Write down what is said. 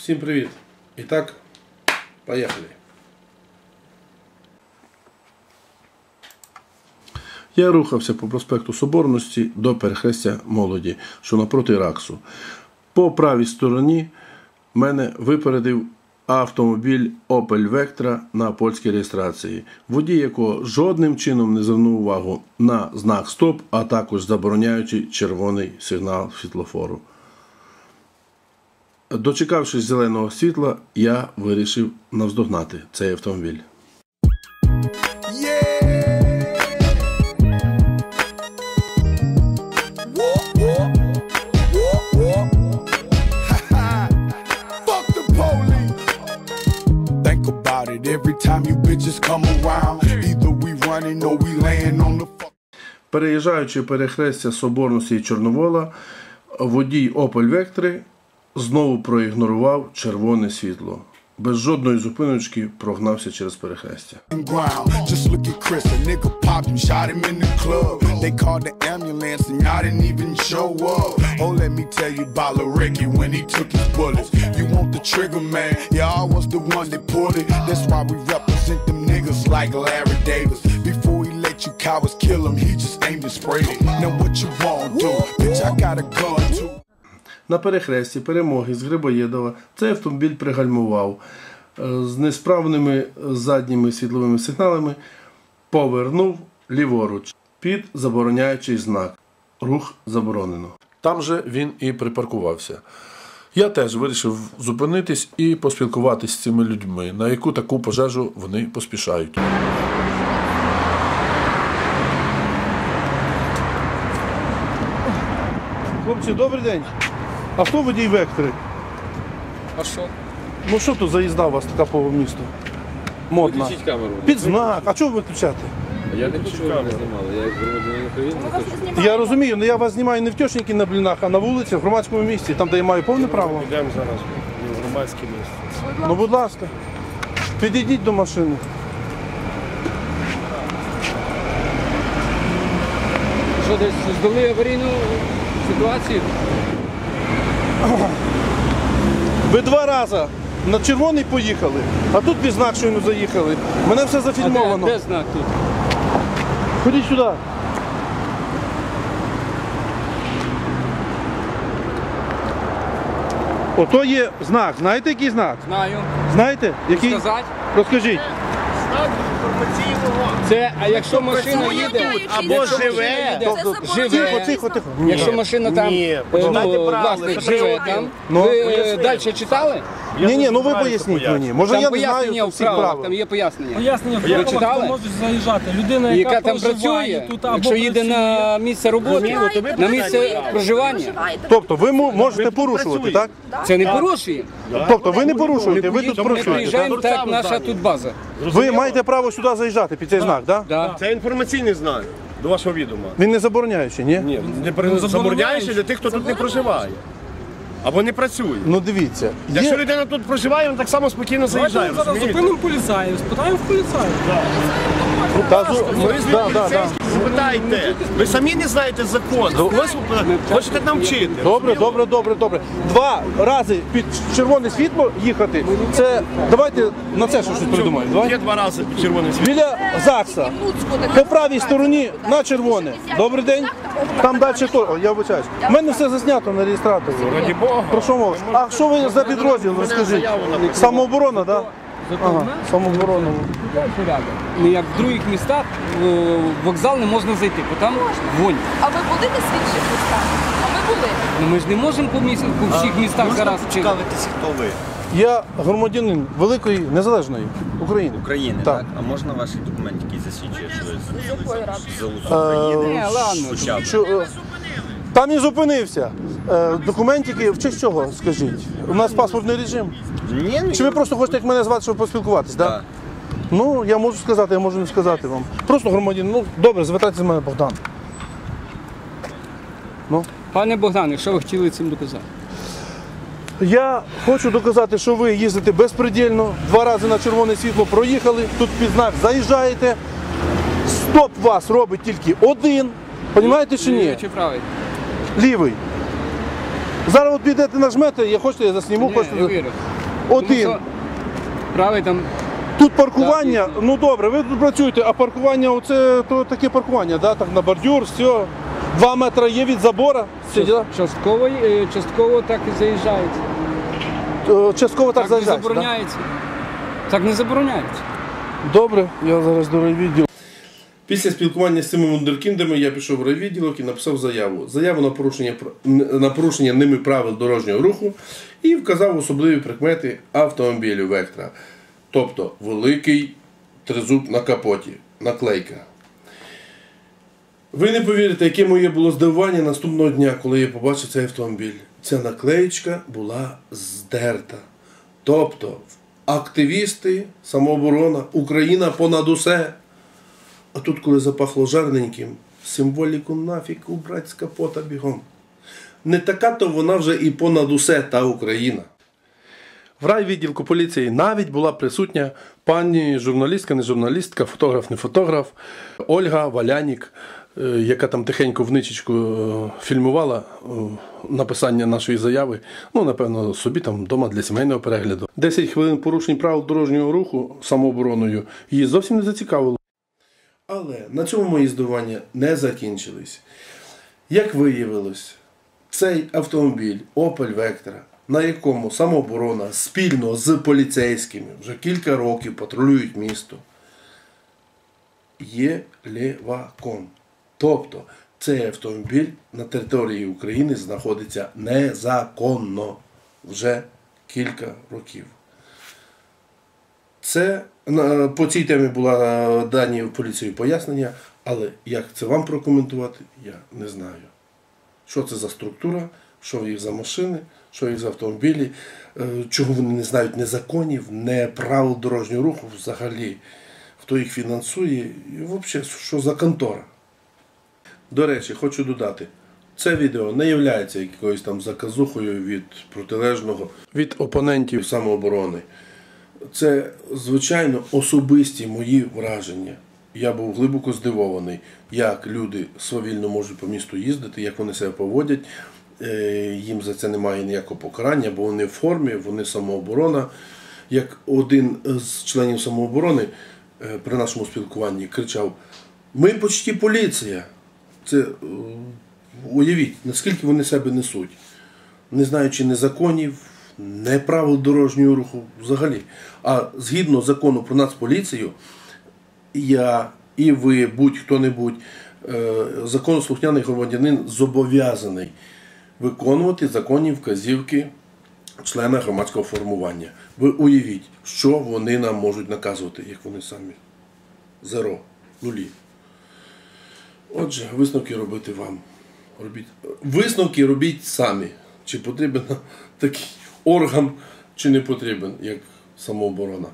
Всім привіт. І так, поїхали. Я рухався по проспекту Соборності до перехрестя молоді, що напроти Раксу. По правій стороні мене випередив автомобіль Opel Vectra на польській реєстрації, водій якого жодним чином не звернув увагу на знак Стоп, а також забороняючи червоний сигнал світлофору. Дочекавшись зеленого світла, я вирішив навздогнати цей автомобіль. Переїжджаючи перехрестя Соборності і Чорновола, водій Opel Vectra знову проігнорував червоне світло. Без жодної зупиночки прогнався через перехрестя. На перехресті перемоги з Грибоєдова цей автомобіль пригальмував е, з несправними задніми світловими сигналами, повернув ліворуч під забороняючий знак. Рух заборонено. Там же він і припаркувався. Я теж вирішив зупинитись і поспілкуватись з цими людьми, на яку таку пожежу вони поспішають. Хлопці, добрий день. А хто водій вектори? А що? Ну що тут заїзда у вас така по місту? Модна. Включіть камеру. Під знак. А чого ви виключати? Я не хочу, щоб ви мене знімали. Я як громадянин України не хочу. Я розумію, але я вас знімаю не в тьошникі на блінах, а на вулиці, в громадському місці, там, де я маю повне право. Йдемо зараз в громадське місце. Ну, будь ласка, підійдіть до машини. Що десь здали аварійну ситуацію? Ви два рази на червоний поїхали, а тут під знак щойно заїхали. Мене все А де, зафільмовано. де знак тут? Ходіть сюди. Ото є знак. Знаєте, який знак? Знаю. Знаєте? Який? Сказати? Розкажіть. Це, а якщо машина їде, Або живе. їде, Тихо, живе, тихо, тихо. якщо машина там, Ні, е, ну, власник живе там, Ну, ви далі читали? Ні, ні, ну ви поясніть мені. Може Там я не пояснення знаю в всіх правилах, правил. там є пояснення. Пояснення в Ви правилах, читали? хто може заїжджати. Людина, яка, Яка там проживає працює, тут або якщо їде на місце роботи, на місце проживання, Тобто ви мо- можете порушувати, так? це не порушує. Тобто ви не порушуєте, ви тут Ми працюєте. приїжджаємо, так як наша тут база. Ви маєте право сюди заїжджати під цей знак, так? Да. Це інформаційний знак до вашого відома. Він не забороняючий, ні? Ні, не при- забороняючи для тих, хто тут не проживає. Або не працює. Ну дивіться. Якщо Є... людина тут проживає, він так само спокійно Давайте заїжджає. ми зараз зупинимо поліцаїв, спитаємо в поліцаїв. Та, Ви да, да, да. запитайте. Ви самі не знаєте закон. Ось хочете навчити. Добре, добре, добре, добре. Два рази під червоне світло їхати. Це давайте на це щось придумаємо. Давай. Є два рази під червоним світлом. Біля ЗАГСа. По правій стороні на червоне. Добрий день. Там далі то. О, я вибачаюсь. У мене все заснято на реєстраторі. Раді Бога. Про що мова? А що ви за підрозділ? Розкажіть. Самооборона, так? Ага, порядок. Як в других містах в вокзал не можна зайти, бо там вонь. А ви були десь в інших містах? А ми були. Ну ми ж не можемо по, міс... по всіх містах зараз вчити. хто ви? Я громадянин великої незалежної України. України, Так. так? А можна ваші документи, які засвідчують, що ви З ради? з України? Не, ладно. Хоча б. Що, е, там і зупинився. Е, документики, в честь чого, скажіть? У нас паспортний режим. Ні, ні. Чи ви просто хочете як мене звати, щоб поспілкуватись? Да? Так. Ну, я можу сказати, я можу не сказати вам. Просто громадянин. Ну, добре, звертайтеся з мене Богдан. Ну. Пане Богдане, що ви хотіли цим доказати? Я хочу доказати, що ви їздите безпредельно, два рази на червоне світло проїхали, тут під знак заїжджаєте. Стоп вас робить тільки один. Понімаєте чи ні? Чи правий? Лівий. Зараз от підете нажмете, я хочете, я засніму, Ні, хочете. я вірю. Один. Тому що Правий там Тут паркування, Так, ну добре, ви тут працюєте, а паркування оце то таке паркування, да? так на бордюр, все. Два метри є від забора. Діла. частково, е, частково так і заїжджається. Е, Частково так, Так, не заїжджається, да? забороняється. Так не забороняється. Добре, я зараз до райвідділу. Після спілкування з цими вундеркіндами я пішов в райвідділок і написав заяву. Заяву на порушення, на порушення ними правил дорожнього руху і вказав особливі прикмети автомобілю Вектора. Тобто великий тризуб на капоті, наклейка. Ви не повірите, яке моє було здивування наступного дня, коли я побачив цей автомобіль. Ця наклеєчка була здерта. Тобто, активісти, самооборона, Україна понад усе. А тут, коли запахло жарненьким, символіку нафіг убрать з капота бігом. Не така то вона вже і понад усе та Україна. В райвідділку поліції навіть була присутня пані журналістка, не журналістка, фотограф, не фотограф Ольга Валянік, е, яка там тихенько в ничечку е, фільмувала е, написання нашої заяви. Ну, напевно, собі там вдома для сімейного перегляду. 10 хвилин порушень правил дорожнього руху самообороною її зовсім не зацікавило. Але на цьому мої здивування не закінчились. Як виявилось, цей автомобіль Opel Vectra, на якому самооборона спільно з поліцейськими вже кілька років патрулюють місто, є леваком. Тобто цей автомобіль на території України знаходиться незаконно вже кілька років. Це по цій темі була дані в поліції пояснення, але як це вам прокоментувати, я не знаю. Що це за структура, що їх за машини, що їх за автомобілі, е, чого вони не знають не законів, не правил дорожнього руху взагалі, хто їх фінансує, і взагалі, що за контора. До речі, хочу додати, це відео не є якоюсь там заказухою від протилежного, від опонентів самооборони. Це, звичайно, особисті мої враження. Я був глибоко здивований, як люди свавільно можуть по місту їздити, як вони себе поводять. Е, Їм за це немає ніякого покарання, бо вони в формі, вони самооборона. Як один з членів самооборони е, при нашому спілкуванні кричав: Ми почті поліція. Це е, уявіть, наскільки вони себе несуть не знаючи ні законів, не правил дорожнього руху взагалі. А згідно закону про нацполіцію, я і ви, будь-хто-небудь, е, законослухняний громадянин зобов'язаний виконувати законні вказівки члена громадського формування. Ви уявіть, що вони нам можуть наказувати, як вони самі. Зеро, нулі. Отже, висновки робити вам. Робіть. Висновки робіть самі. Чи потрібен такий орган, чи не потрібен, як самооборона.